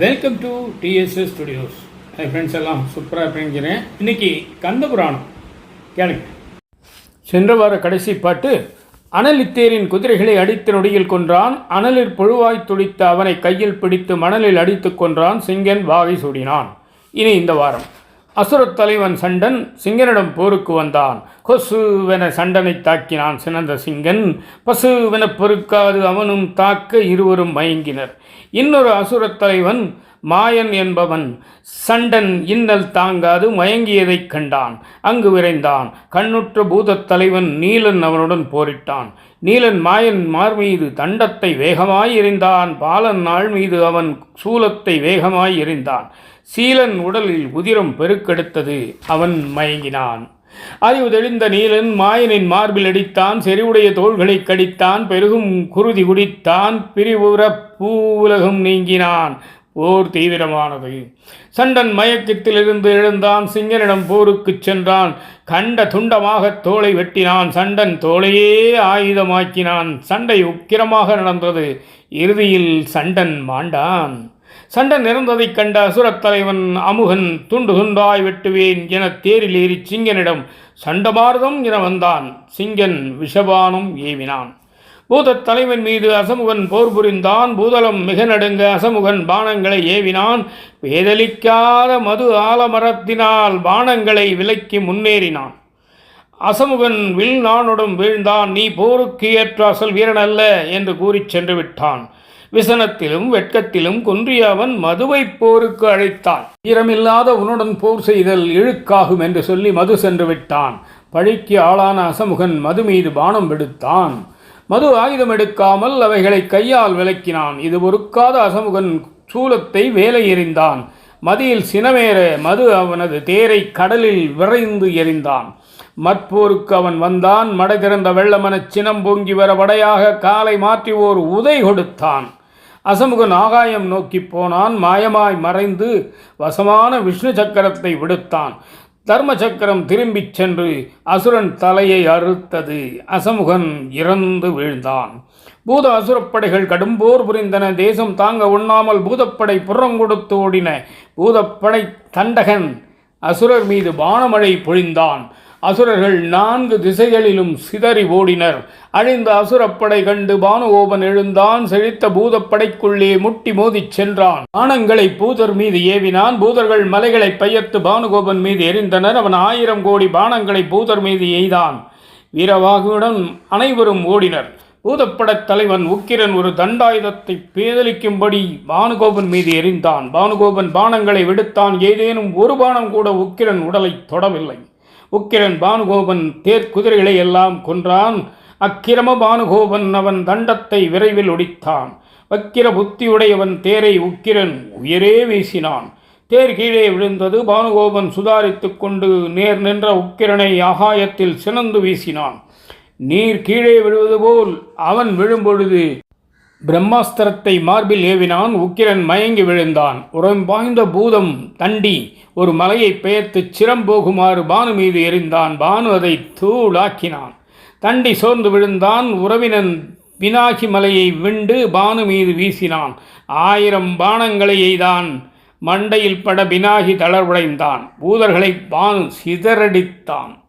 Welcome to TDS studios என் friends எல்லாம் சூப்பராக இருப்பேங்கிறேன் இன்னைக்கு கந்த புராணம். கேளுங்க. சென்ற வார கடைசி பாட்டு அனலித்தேரின் குதிரைகளை அடித்து நொடியில் கொன்றான் அனலில் புழுவாய் துடித்த அவனை கையில் பிடித்து மணலில் அடித்துக் கொன்றான் சிங்கன் வாகை சூடினான். இனி இந்த வாரம். அசுரத் தலைவன் சண்டன் சிங்கனிடம் போருக்கு வந்தான். கொசுவென சண்டனை தாக்கினான் சினந்த சிங்கன். பசுவென பொறுக்காது அவனும் தாக்க இருவரும் மயங்கினர். இன்னொரு அசுரத் தலைவன் மாயன் என்பவன் சண்டன் இன்னல் தாங்காது மயங்கியதைக் கண்டான். அங்கு விரைந்தான். கண்ணுற்ற பூதத் தலைவன் நீலன் அவனுடன் போரிட்டான். நீலன் மாயன் மார் மீது தண்டத்தை வேகமாய் எறிந்தான். பாலன் நாள் மீது அவன் சூலத்தை வேகமாய் எறிந்தான். சீலன் உடலில் உதிரம் பெருக்கெடுத்தது. அவன் மயங்கினான். அறிவு தெளிந்த நீலன் மாயனின் மார்பில் அடித்தான். செறிவுடைய தோள்களைக் கடித்தான். பெருகும் குருதி குடித்தான். பிரிவுற பூவுலகம் நீங்கினான். போர் தீவிரமானது. சண்டன் மயக்கத்திலிருந்து எழுந்தான். சிங்கனிடம் போருக்குச் சென்றான். கண்ட துண்டமாக தோலை வெட்டினான். சண்டன் தோளையே ஆயுதமாக்கினான். சண்டை உக்கிரமாக நடந்தது. இறுதியில் சண்டன் மாண்டான். சண்டை நிறந்ததைக் கண்ட அசுரத் தலைவன் அமுகன் துண்டு துண்டாய் வெட்டுவேன் என தேரில் ஏறி சிங்கனிடம் சண்டபாரதம் என வந்தான். சிங்கன் விஷபானம் ஏவினான். பூதத் தலைவன் மீது அசமுகன் போர் புரிந்தான். பூதலம் மிக நடுங்க அசமுகன் பானங்களை ஏவினான். வேதலிக்காத மது ஆலமரத்தினால் பானங்களை விலக்கி முன்னேறினான். அசமுகன் வில் நானுடன் வீழ்ந்தான். நீ போருக்கு ஏற்ற அசல் வீரன் அல்ல என்று கூறிச் சென்று விட்டான். விசனத்திலும் வெட்கத்திலும் குன்றியவன் மதுவை போருக்கு அழைத்தான். ஈரமில்லாத உன்னுடன் போர் செய்தல் இழுக்காகும் என்று சொல்லி மது சென்று விட்டான். பழிக்கு ஆளான அசமுகன் மது மீது பானம் விடுத்தான். மது ஆயுதம் எடுக்காமல் அவைகளை கையால் விலக்கினான் இது பொறுக்காத அசமுகன் சூலத்தை வேலை எறிந்தான். மதியில் சினமேற மது அவனது தேரை கடலில் விரைந்து எறிந்தான். மற்போருக்கு அவன் வந்தான். மடை திறந்த வெள்ளமனச் சினம் பொங்கி வர வடையாக காலை மாற்றி ஓர் உதை கொடுத்தான். அசமுகன் ஆகாயம் நோக்கி போனான் மாயமாய் மறைந்து வசமான விஷ்ணு சக்கரத்தை விடுத்தான். தர்ம சக்கரம் திரும்பிச் சென்று அசுரன் தலையை அறுத்தது. அசமுகன் இறந்து வீழ்ந்தான். பூத அசுரப்படைகள் கடும்போர் புரிந்தன. தேசம் தாங்க உண்ணாமல் பூதப்படை புறங்கொடுத்து ஓடின. பூதப்படை தண்டகன் அசுரர் மீது வானமழை பொழிந்தான். அசுரர்கள் நான்கு திசைகளிலும் சிதறி ஓடினர். அழிந்த அசுரப்படை கண்டு பானுகோபன் எழுந்தான் செழித்த பூதப்படைக்குள்ளே முட்டி மோதிச் சென்றான். ஆணங்களை பூதர் மீது ஏவினான் பூதர்கள் மலைகளை பெயர்த்து பானுகோபன் மீது எரிந்தனர். அவன் ஆயிரம் கோடி பானங்களை பூதர் மீது எய்தான். வீரவாகுடன் அனைவரும் ஓடினர். பூதப்படத் தலைவன் உக்கிரன் ஒரு தண்டாயுதத்தை பேதலிக்கும்படி பானுகோபன் மீது எரிந்தான். பானுகோபன் பானங்களை விடுத்தான். ஏதேனும் ஒரு பானம் கூட உக்கிரன் உடலை தொடவில்லை. உக்கிரன் பானுகோபன் தேர்க்குதிரைகளை எல்லாம் கொன்றான். அக்கிரம பானுகோபன் அவன் தண்டத்தை விரைவில் ஒடித்தான். வக்கிர புத்தியுடையவன் தேரை உக்கிரன் உயரே வீசினான். தேர் கீழே விழுந்தது பானுகோபன் சுதாரித்து கொண்டு நேர் நின்ற உக்கிரனை ஆகாயத்தில் சினந்து வீசினான். நீர் கீழே விழுவது போல் அவன் விழும்பொழுது பிரம்மாஸ்திரத்தை மார்பில் ஏவினான் உக்கிரன் மயங்கி விழுந்தான். உரம் பாய்ந்த பூதம் தண்டி ஒரு மலையை பெயர்த்து சிரம் போகுமாறு பானு மீது எறிந்தான் பானு அதை தூளாக்கினான். தண்டி சோர்ந்து விழுந்தான். உறவினன் வினாகி மலையை விண்டு பானு மீது வீசினான். ஆயிரம் பானங்களை எய்தான். மண்டையில் பட பினாகி தளர்வடைந்தான். பூதர்களை பானு சிதறடித்தான்.